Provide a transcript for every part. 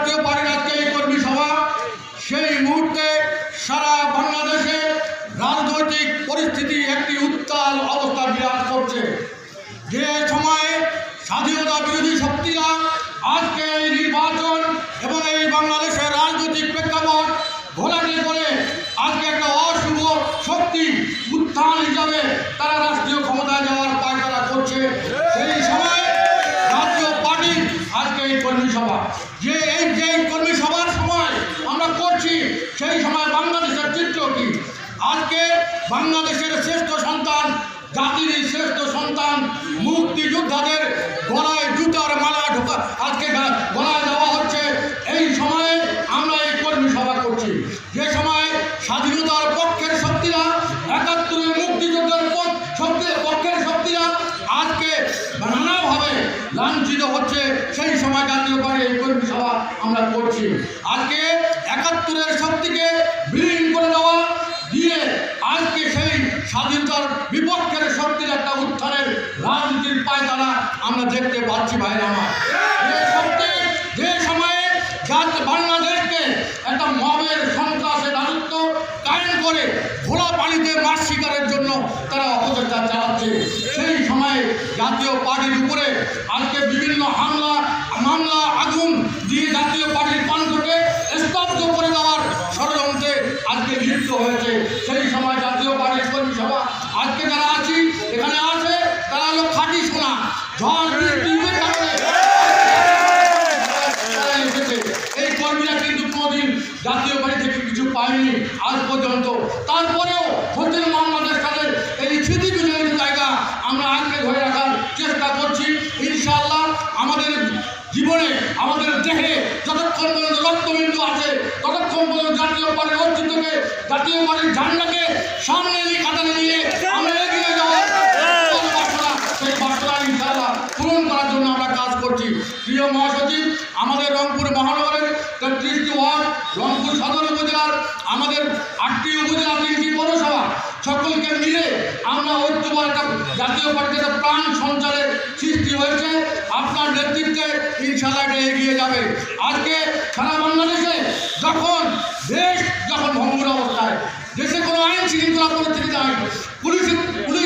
জাতীয় পার্টির আজকে এই কর্মী সভা। সেই মুহূর্তে সারা বাংলাদেশে রাজনৈতিক পরিস্থিতি একটি উত্তাল অবস্থা বিরাজ করছে। যে সময়ে স্বাধীনতা বিরোধী শক্তিরা আজকে এই নির্বাচন এবং এই বাংলাদেশের রাজনৈতিক প্রেক্ষাপট ঘোলাটে করে আজকে একটা অশুভ শক্তি উত্থান হিসাবে তারা রাষ্ট্রীয় ক্ষমতায় যাওয়ার পায়তারা করছে সেই সময় জাতীয় পার্টির আজকে এই কর্মী সভা যে এই যে কর্মী সভার সময় আমরা করছি, সেই সময় বাংলাদেশের চিত্র কি? আজকে বাংলাদেশের শ্রেষ্ঠ সন্তান, জাতির শ্রেষ্ঠ সন্তান মুক্তিযোদ্ধাদের গলায় জুতার মালা ঢোকা আজকে গা- গলায় দেওয়া হচ্ছে এই সময়ে আমরা এই কর্মী সভা করছি যে সময় স্বাধীনতার পক্ষের শক্তিরা একাত্তরের মুক্তিযুদ্ধের পক- শক্তির পক্ষের শক্তিরা আজকে নানাভাবে লাঞ্ছিত হচ্ছে সেই সময় জাতীয় পার্টি এই কর্মী সভা আমরা করছি। আজকে একাত্তরের শক্তিকে বিলীন করে দেওয়া দিয়ে আজকে সেই স্বাধীনতার বিপক্ষের শক্তির একটা উত্থানের রাজনীতির পায়তারা আমরা দেখতে পাচ্ছি ভাইরা আমার। যে সময়ে জাত একটা মবের সন্ত্রাসের রাজত্ব কায়েম করে ঘোলা পানিতে মাছ শিকারের জন্য তারা অপচেষ্টা চালাচ্ছে। সেই সময়ে জাতীয় পার্টির উপরে আজকে বিভিন্ন হামলা, মামলা আজকে যারা আছি এখানে আছে তারা হলো খাঁটি সোনা। ঝড়। এই। কর্মীরা কিন্তু কোনোদিন জাতীয় বাড়ি থেকে কিছু পায়নি আজ পর্যন্ত। তারপরেও হোটেল মোহাম্মদের কাছে এই স্মৃতি জায়গা আমরা আজকে ধরে রাখার চেষ্টা করছি। ইনশাআল্লাহ আমাদের জীবনে আমাদের দেহে যতক্ষণ পর্যন্ত রক্তবিন্দু আছে ততক্ষণ পর্যন্ত জাতীয় পার্টির অস্তিত্বকে জাতীয় পার্টির ঝান্ডাকে সামনে নিয়ে কাতারে নিয়ে আমরা এগিয়ে যাওয়ার বাসনা, সেই বাসনা ইনশাআল্লাহ পূরণ করার জন্য করছি প্রিয় মহাসচিব, আমাদের রংপুর মহানগরের তেত্রিশটি ওয়ার্ড, রংপুর সদর উপজেলার আমাদের আটটি উপজেলা তিনটি পৌরসভা, সকলকে মিলে আমরা ঐক্যবদ্ধ একটা জাতীয় পার্টিতে প্রাণ সঞ্চারের সৃষ্টি হয়েছে। আপনার নেতৃত্বে ইনশাল্লাহ এগিয়ে যাবে। আজকে সারা বাংলাদেশে যখন, দেশ যখন ভঙ্গুর অবস্থায়, দেশে কোনো আইন শৃঙ্খলা পরিস্থিতি নাই পুলিশ পুলিশ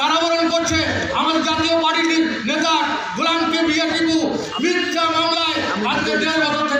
কারাবরণ করছে আমার জাতীয় পার্টির নেতা গোলাম কে বিয়া টিপু মিথ্যা মামলায় আজকে দেড় বছর